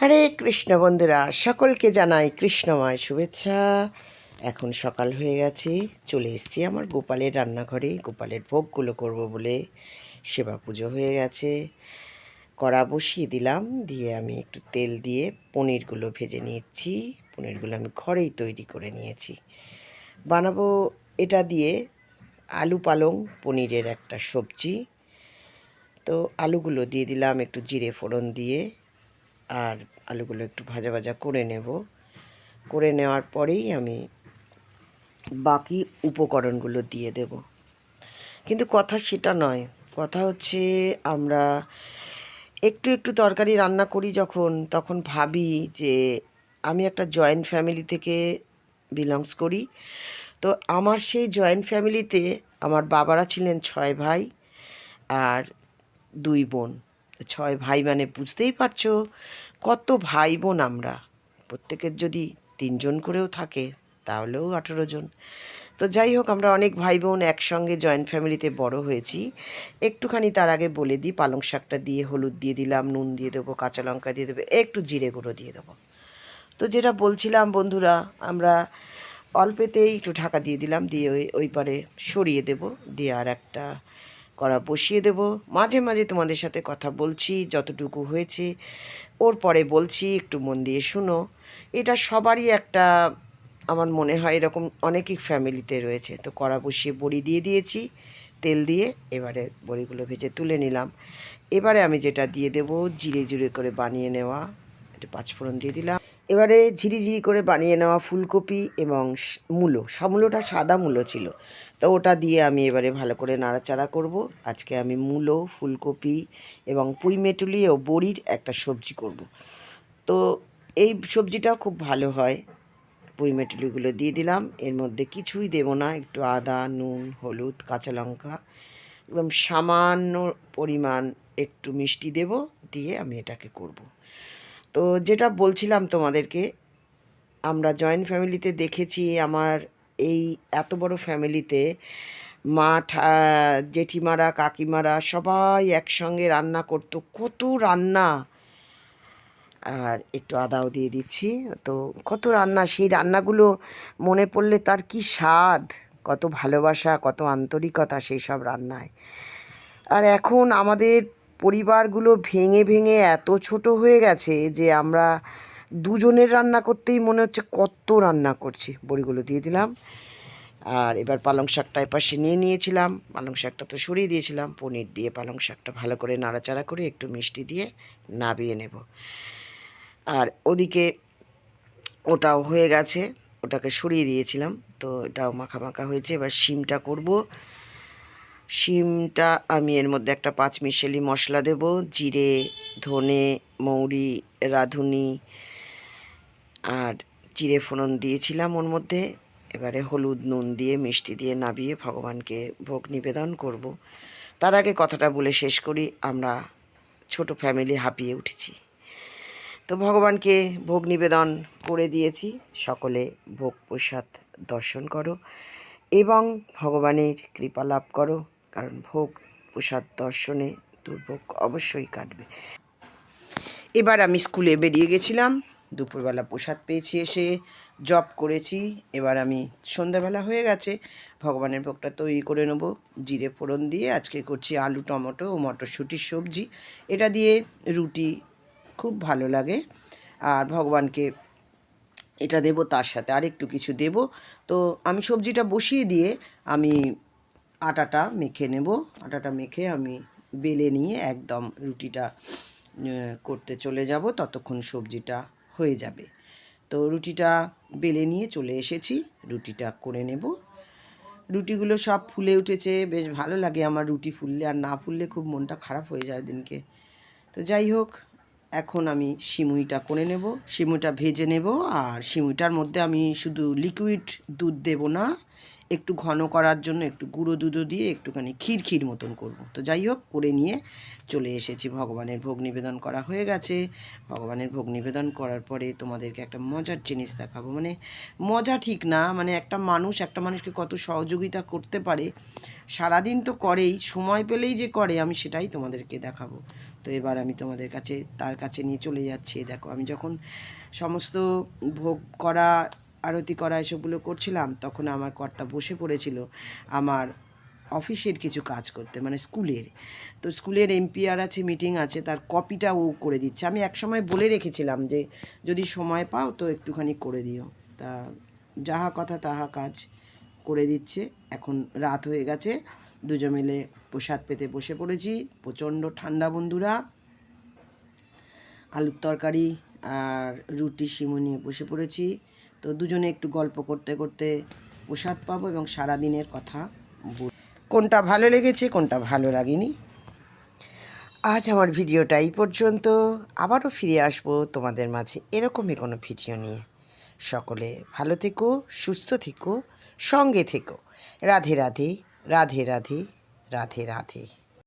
হরে কৃষ্ণ বন্ধুরা, সকলকে জানাই কৃষ্ণময় শুভেচ্ছা। এখন সকাল হয়ে গেছে, চলে এসেছি আমার গোপালের রান্নাঘরে। গোপালের ভোগগুলো করব বলে সেবা পুজো হয়ে গেছে। কড়া বসিয়ে দিলাম, দিয়ে আমি একটু তেল দিয়ে পনিরগুলো ভেজে নিচ্ছি পনিরগুলো আমি ঘরেই তৈরি করে নিয়েছি। বানাবো এটা দিয়ে আলু পালং, পনিরের একটা সবজি। তো আলুগুলো দিয়ে দিলাম একটু জিরে ফোড়ন দিয়ে। আর আলুগুলো একটু ভাজা ভাজা করে নেব। করে নেওয়ার পরেই আমি বাকি উপকরণগুলো দিয়ে দেব। কিন্তু কথা সেটা নয়। কথা হচ্ছে আমরা একটু একটু তরকারি রান্না করি যখন, তখন ভাবি যে আমি একটা জয়েন্ট ফ্যামিলি থেকে বিলংস করি। তো আমার সেই জয়েন্ট ফ্যামিলিতে আমার বাবারা ছিলেন ছয় ভাই আর দুই বোন। ছয় ভাই মানে বুঝতেই পারছ কত ভাই বোন আমরা। প্রত্যেকের যদি তিনজন করেও থাকে, তাহলেও আঠেরো জন। তো যাই হোক, আমরা অনেক ভাই বোন একসঙ্গে জয়েন্ট ফ্যামিলিতে বড় হয়েছি। একটুখানি তার আগে বলে দিই, পালং শাকটা দিয়ে হলুদ দিয়ে দিলাম, নুন দিয়ে দেবো, কাঁচা লঙ্কা দিয়ে দেবো, একটু জিরে গুঁড়ো দিয়ে দেবো। তো যেটা বলছিলাম বন্ধুরা, আমরা অল্পেতেই একটু ঢাকা দিয়ে দিলাম, দিয়ে ওই ওই পারে সরিয়ে দেব, দিয়ে আর একটা কড়া বসিয়ে দেব। মাঝে মাঝে তোমাদের সাথে কথা বলছি, যতটুকু হয়েছে। ওর পরে বলছি, একটু মন দিয়ে শুনো। এটা সবারই একটা, আমার মনে হয় এরকম অনেকই ফ্যামিলিতে রয়েছে। তো কড়া বসিয়ে বড়ি দিয়ে দিয়েছি, তেল দিয়ে এবারে বড়িগুলো ভেজে তুলে নিলাম। এবারে আমি যেটা দিয়ে দেব, জিরে জিরে করে বানিয়ে নেওয়া। একটু পাঁচফোড়ন দিয়ে দিলাম। এবারে ঝিরিঝিরি করে বানিয়ে নেওয়া ফুলকপি এবং মূলো। মূলোটা সাদা মূলো ছিল। তো ওটা দিয়ে আমি এবারে ভালো করে নাড়াচাড়া করব। আজকে আমি মূলো, ফুলকপি এবং পুঁই মেটুলি ও বড়ির একটা সবজি করব। তো এই সবজিটাও খুব ভালো হয়। পুঁই মেটুলিগুলো দিয়ে দিলাম। এর মধ্যে কিছুই দেবো না। একটু আদা, নুন, হলুদ, কাঁচা লঙ্কা, একদম সামান্য পরিমাণ একটু মিষ্টি দেব। দিয়ে আমি এটাকে করব। তো যেটা বলছিলাম তোমাদেরকে, আমরা জয়েন্ট ফ্যামিলিতে দেখেছি আমার এই এত বড় ফ্যামিলিতে মা জেঠিমারা, কাকিমারা সবাই একসঙ্গে রান্না করতো, কত রান্না। আর একটু আদাও দিয়ে দিচ্ছি, তো কত রান্না, সেই রান্নাগুলো মনে পড়লে তার কি স্বাদ, কত ভালোবাসা, কত আন্তরিকতা সেই সব রান্নায়। আর এখন আমাদের পরিবারগুলো ভেঙে ভেঙে এত ছোট হয়ে গেছে যে আমরা দুজনের রান্না করতেই মনে হচ্ছে কত রান্না করছি। বড়িগুলো দিয়ে দিলাম। আর এবার পালং শাকটা এপাশে নিয়ে নিয়েছিলাম। পালং শাকটা তো সরিয়ে দিয়েছিলাম। পনির দিয়ে পালং শাকটা ভালো করে নাড়াচাড়া করে একটু মিষ্টি দিয়ে নাবিয়ে নেব। আর ওদিকে ওটাও হয়ে গেছে। ওটাকে সরিয়ে দিয়েছিলাম। তো এটাও মাখা মাখা হয়েছে। এবার শিমটা করব। শিমটা আমি এর মধ্যে একটা পাঁচ মিশেলি মশলা দেব। জিরে, ধনে, মৌরি, রাঁধুনি আর জিরে ফোড়ন দিয়েছিলাম ওর মধ্যে। এবারে হলুদ, নুন দিয়ে, মিষ্টি দিয়ে নাবিয়ে ভগবানকে ভোগ নিবেদন করব। তার আগে কথাটা বলে শেষ করি, আমরা ছোট ফ্যামিলি হাঁপিয়ে উঠেছি। তো ভগবানকে ভোগ নিবেদন করে দিয়েছি। সকলে ভোগ প্রসাদ দর্শন করো এবং ভগবানের কৃপা লাভ করো। কারণ ভোগ, প্রসাদ, দর্শনে দুর্ভোগ অবশ্যই কাটবে। এবার আমি স্কুলে বেরিয়ে গেছিলাম, দুপুরবেলা প্রসাদ পেয়েছি এসে জব করেছি, এবার আমি সন্ধ্যাবেলা হয়ে গেছে, ভগবানের ভোগটা তৈরি করে নেব, জিরে ফোড়ন দিয়ে, আজকে করছি আলু টমেটো ও মটরশুঁটির সবজি, এটা দিয়ে রুটি খুব ভালো লাগে, আর ভগবানকে এটা দেব তার সাথে আর একটু কিছু দেব, তো আমি সবজিটা বসিয়ে দিয়ে আমি আটাটা মেখে নেব। আটাটা মেখে আমি বেলে নিয়ে একদম রুটিটা করতে চলে যাব। ততক্ষণ সবজিটা হয়ে যাবে। তো রুটিটা বেলে নিয়ে চলে এসেছি। রুটিটা করে নেব। রুটিগুলো সব ফুলে উঠেছে। বেশ ভালো লাগে আমার রুটি ফুললে। আর না ফুললে খুব মনটা খারাপ হয়ে যায় দিনকে। তো যাই হোক, এখন আমি সিমুইটা করে নেব। সিমুইটা ভেজে নেব। আর সিমুইটার মধ্যে আমি শুধু লিকুইড দুধ দেব না। একটু ঘন করার জন্য একটু গুঁড়ো দুধও দিয়ে একটুখানি ক্ষীর ক্ষীর মতন করব। তো যাই হোক, করে নিয়ে চলে এসেছি। ভগবানের ভোগ নিবেদন করা হয়ে গেছে। ভগবানের ভোগ নিবেদন করার পরে তোমাদেরকে একটা মজার জিনিস দেখাবো। মানে মজা ঠিক না মানে একটা মানুষ, একটা মানুষকে কত সহযোগিতা করতে পারে, সারাদিন তো করেই, সময় পেলেই যে করে, আমি সেটাই তোমাদেরকে দেখাবো। তো এবার আমি তোমাদের কাছে, তার কাছে নিয়ে চলে যাচ্ছি। দেখো, আমি যখন সমস্ত ভোগ করা আরতি করা এসবগুলো করছিলাম, তখন আমার কর্তা বসে পড়েছিল আমার অফিসের কিছু কাজ করতে মানে স্কুলের। তো স্কুলের এমপিআর আছে, মিটিং আছে, তার কপিটা ও করে দিচ্ছে। আমি একসময় বলে রেখেছিলাম যে, যদি সময় পাও তো একটুখানি করে দিও। তা যাহা কথা তাহা কাজ করে দিচ্ছে। এখন রাত হয়ে গেছে, দুজন মিলে প্রসাদ পেতে বসে পড়েছি। প্রচণ্ড ঠান্ডা বন্ধুরা। আলুর তরকারি আর রুটি সিমু নিয়ে বসে পড়েছি। তো দুজনে একটু গল্প করতে করতে প্রসাদ পাবো এবং সারা দিনের কথা বল- কোনটা ভালো লেগেছে, কোনটা ভালো লাগেনি? আজ আমার ভিডিওটা এই পর্যন্ত। আবারও ফিরে আসব তোমাদের মাঝে এরকমই কোনো ভিডিও নিয়ে। সকলে ভালো থেকো, সুস্থ থেকো, সঙ্গে থেকো। রাধে রাধে রাধে রাধে রাধে রাধে।